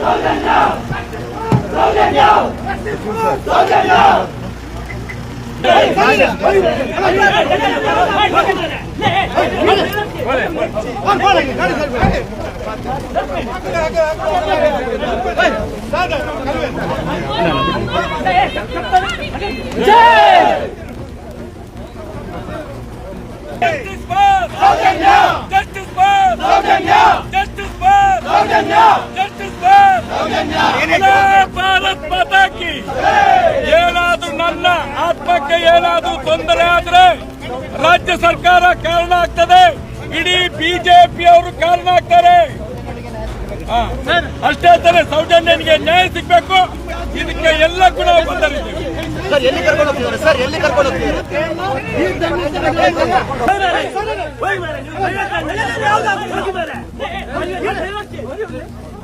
Slogan now! Slogan now! Slogan now! Jai! Justice for Slogan now! Justice for Slogan now! Justice for Slogan now! Bharat ಮಾತಾ ಕಿ ಏನಾದ್ರೂ ನನ್ನ ಆತ್ಮಕ್ಕೆ ಏನಾದ್ರೂ ತೊಂದರೆ ಆದ್ರೆ ರಾಜ್ಯ ಸರ್ಕಾರ ಕಾರಣ ಆಗ್ತದೆ ಇಡೀ ಬಿಜೆಪಿ ಅವರು ಕಾರಣ ಆಗ್ತಾರೆ. ಅಷ್ಟೇ ತಾನೆ ಸೌಜನ್ಯನಿಗೆ ನ್ಯಾಯ ಸಿಗ್ಬೇಕು ಇದಕ್ಕೆ ಎಲ್ಲ ಗುಣ ಬಂದರಿದ್ದೀವಿ ಸರ್ ಎಲ್ಲಿ ಕರ್ಕೊಂಡು ಹೋಗ್ತಿದ್ದಾರೆ ಸರ್ ಎಲ್ಲಿ ಕರ್ಕೊಂಡು ಹೋಗ್ತಿದ್ದಾರೆ ಕೊಡ್ತೀವಿ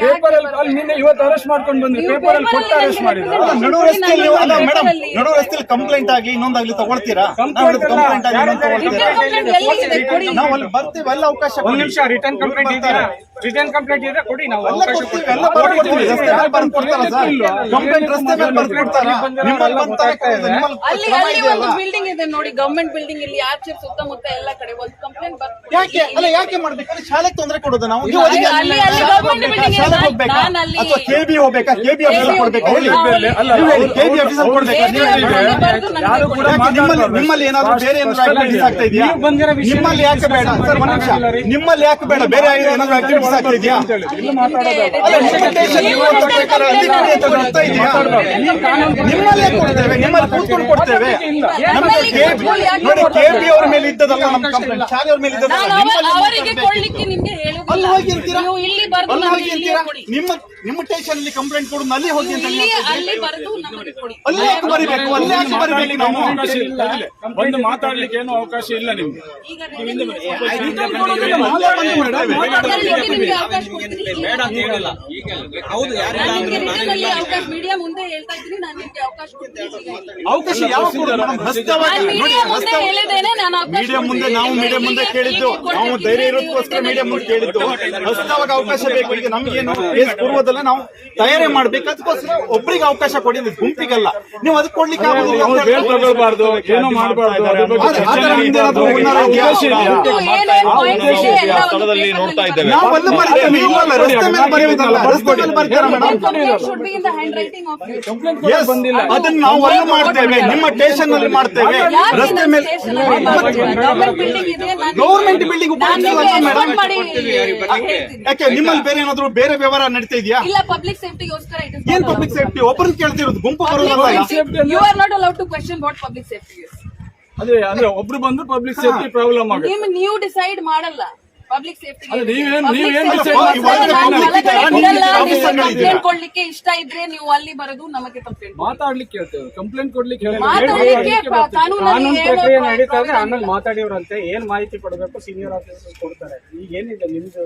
ಪೇಪರ್ ಅಲ್ಲಿ ನಿನ್ನೆ ಇವತ್ತು ಅರೆಸ್ಟ್ ಮಾಡ್ಕೊಂಡು ಬಂದ್ವಿ ಪೇಪರ್ ಅಲ್ಲಿ ಕೊಟ್ಟು ಅರೆಸ್ಟ್ ಮಾಡಿದ್ರು? ನಡು ರಸ್ತೆಯಲ್ಲಿ ನೀವು ಅಲ್ಲ ಮೇಡಮ್. ನಡು ರಸ್ತೆಯಲ್ಲಿ ಕಂಪ್ಲೇಂಟ್ ಆಗ್ಲಿ ಇನ್ನೊಂದಾಗ್ಲಿ ತಗೊಳ್ತೀರಾ? ನಾವು. ಕಂಪ್ಲೇಂಟ್ ಆಗ್ಲಿ ಇನ್ನೊಂದು ತಗೊಳ್ತೀರಾ? ಕಂಪ್ಲೇಂಟ್ ಎಲ್ಲಿದೆ ಕೊಡಿ. ನಾವು ಅಲ್ಲಿ ಬರ್ತೀವಿ ಎಲ್ಲ ಅವಕಾಶ ಒಂದ್. ನಿಮಿಷ ರಿಟರ್ನ್ ಕಂಪ್ಲೇಂಟ್ ಇದೆಯಾ? ರಿಟರ್ನ್ ಕಂಪ್ಲೇಂಟ್ ಇದ್ರೆ ಕೊಡಿ ನಾವು ಅವಕಾಶ ಕೊಡ್ತೀವಿ ಕೊಡ್ತೀವಿ. ಎಲ್ಲ ಬರ್ಕೊಡ್ತೀವಿ ರಸ್ತೆ ಮೇಲೆ ಬರ್ದು ಕೊಡ್ತಾರಾ ಸರ್ ಕಂಪ್ಲೇಂಟ್ ರಸ್ತೆ ಮೇಲೆ ಬರ್ದು ಕೊಡ್ತಾರಾ ನಿಮ್ಮಲ್ಲಿ ಬಂದ್ ತಾನೇ ನಿಮ್ಮಲ್ಲಿ ಅಲ್ಲಿ ಅಲ್ಲಿ ಒಂದು ಬಿಲ್ಡಿಂಗ್ ಇದೆ ನೋಡಿ ಗವರ್ನಮೆಂಟ್ ಬಿಲ್ಡಿಂಗ್ ಇಲ್ಲಿ ಆಚೆ ಸುತ್ತಮುತ್ತ ಎಲ್ಲ ಕಡೆ ಒಂದು ಕಂಪ್ಲೇಂಟ್ ಯಾಕೆ? ಅಲ್ಲ ಯಾಕೆ ಮಾಡ್ಬೇಕು? ಶಾಲೆಗೆ ತೊಂದರೆ ಕೊಡೋದು ನಾವು. ಶಾಲೆಗೆ ಹೋಗ್ಬೇಕಾ? ಅಥವಾ ಕೆಬಿ ಹೋಗ್ಬೇಕಾ? ಕೆಬಿ ಆಫೀಸರ್ ಕೊಡ್ಬೇಕಾ? ಹೇಳಿ. ಅಲ್ಲ, ಕೆಬಿ ಆಫೀಸರ್ ಕೊಡ್ಬೇಕಾ? ನೀವು ಯಾರು ಕೂಡ ನಿಮ್ಮಲ್ಲಿ ನಿಮ್ಮಲ್ಲಿ ಏನಾದ್ರು ಬೇರೆ ಏನಾದ್ರು ಆಕ್ಟಿವಿಟೀಸ್ ಆಗ್ತಾ ಇದೆಯಾ? ನಿಮ್ಮಲ್ಲಿ ಯಾಕೆ ಬೇಡ? ಸರ್ ಒಂದು ನಿಮಿಷ. ನಿಮ್ಮಲ್ಲಿ ಯಾಕೆ ಬೇಡ? ಬೇರೆ ಏನಾದ್ರು ಆಕ್ಟಿವಿಟೀಸ್ ಆಗ್ತಾ ಇದೆಯಾ? ನಿಮ್ಮಲ್ಲೇ ಕೊಡ್ತೇವೆ. ನಿಮ್ಮಲ್ಲಿ ಕೂತ್ಕೊಂಡು ಕೊಡ್ತೇವೆ. ನಮಗೆ ಕೆಬಿ ನೋಡಿ ಕೆಬಿ ಅವ್ರ ಮೇಲೆ ಇದ್ದದಲ್ಲ ನಮ್ಮ ಕಂಪ್ಲೇಂಟ್ ಶಾಲೆ ಅವ್ರ ಮೇಲೆ ಇದ್ದದಲ್ಲ ನಿಮ್ಮಲ್ಲಿ ಅವರಿಗೆ. ಕೊಡ್ಲಿಕ್ಕೆ ನಿಮ್ಗೆ ಅಲ್ಲಿ ಹೇಳುದಿಲ್ಲ ನೀವು ಇಲ್ಲಿ ಬರ್ದು ಅಲ್ಲಿ ನಮ್ಗೆ ಇಲ್ಲಿಯೇ ಇರ್ತೀರಾ ಕೊಡಿ ನಿಮ್ಮ ನಿಮ್ಮ ಸ್ಟೇಷನ್ ಅಲ್ಲಿ ಕಂಪ್ಲೇಂಟ್ ಕೊಡು ಅಲ್ಲಿ ಹೋಗಿ ಅಂತ ಇಲ್ಲಿ ಅಲ್ಲಿ ಬರೆದು ನಮಗೆ ಕೊಡಿ ಅಲ್ಲಿ ಯಾಕೆ ಬರಿಬೇಕು ಅಲ್ಲಿ ಯಾಕೆ ಬರಿಬೇಕು ನಾವು ಅವಕಾಶ ಇಲ್ಲ ಬಂದು ಮಾತಾಡ್ಲಿಕ್ಕೆ ಏನು ಅವಕಾಶ ಇಲ್ಲ ನಿಮ್ಗೆ ಈಗ ಬಂದು. ಮಾತಾಡ್ಲಿಕ್ಕೆ ಅವಕಾಶ ಕೊಡ್ತೀನಿ ನಾನು ನಿಮ್ಗೆ return ಅವಕಾಶ ಮೀಡಿಯಾ ಮುಂದೆ ಹೇಳ್ತಾ ಮುಂದೆ ನಾವು ಮೀಡಿಯಾ ಮುಂದೆ ಕೇಳಿದ್ದು ನಾವು ಧೈರ್ಯ ಇರೋದಕ್ಕೋಸ್ಕರ ಮೀಡಿಯಾ ಮುಂದೆ ಕೇಳಿದ್ದು ಹಸ್ತವಾಗ ಅವಕಾಶ ಬೇಕು. ಈಗ ನಮಗೇನು ಕೊಡುವುದಲ್ಲ ನಾವು ತಯಾರಿ ಮಾಡ್ಬೇಕು. ಅದಕ್ಕೋಸ್ಕರ ಒಬ್ರಿಗೆ ಅವಕಾಶ ಕೊಡಿ ಗುಂಪಿಗಲ್ಲ. ನೀವು ಅದಕ್ಕೆ ಕೊಡ್ಲಿಕ್ಕೆ ಆಗೋದಿಲ್ಲ. ತಗೊಳ್ಬಾರ್ದು ಏನೋ ಮಾಡಬಾರ್ದು ನಾವು ಬಂದು ಅದನ್ನ ನಾವು ಮಾಡ್ತೇವೆ. ನಿಮ್ಮ ಸ್ಟೇಷನ್ನಲ್ಲಿ ಮಾಡ್ತೇವೆ. ರಸ್ತೆ ಮೇಲೆ ಗೌರ್ಮೆಂಟ್ ಬಿಲ್ಡಿಂಗ್ ಯಾಕೆ ನಿಮ್ಮಲ್ಲಿ ಬೇರೆ ಏನಾದ್ರು ಬೇರೆ ವ್ಯವಹಾರ ನಡೀತಾ ಇದೆಯಾ? ಪಬ್ಲಿಕ್ ಏನ್ ಪಬ್ಲಿಕ್ ಸೇಫ್ಟಿ ಒಬ್ಬರನ್ನ ಕೇಳ್ತಿರೋದು ಗುಂಪು ಬರೋದಲ್ಲ you are a to question what public safety ಅದೇ ಅಂದ್ರೆ ಒಬ್ರು ಬಂದ್ರು ಪಬ್ಲಿಕ್ ಸೇಫ್ಟಿ ಪ್ರಾಬ್ಲಮ್ ಆಗುತ್ತೆ. ನೀವು ಡಿಸೈಡ್ ಮಾಡಲ್ಲ. Public safety? ಕೊಡ್ಲಿಕ್ಕೆ ಇಷ್ಟ ಇದ್ರೆ ನೀವು ಅಲ್ಲಿ ಬರೋದು ನಮಗೆ ಕಂಪ್ಲೇಂಟ್ ಮಾತಾಡ್ಲಿಕ್ಕೆ ಹೇಳ್ತೇವೆ ಕಂಪ್ಲೇಂಟ್ ಕೊಡ್ಲಿಕ್ಕೆ. ಮಾತಾಡ್ಲಿಕ್ಕೆ ಕಾನೂನು ಪ್ರಕ್ರಿಯೆ ಪ್ರಾಬ್ಲಮ್ ನಡೀತಾ ಆಮೇಲೆ ಮಾತಾಡಿವ್ರಂತೆ. ಏನ್ ಮಾಹಿತಿ ಕೊಡಬೇಕು ಸೀನಿಯರ್ ಆಫೀಸರ್ ಕೊಡ್ತಾರೆ. ಈಗ ಏನಿದೆ ನಿಮ್ದು?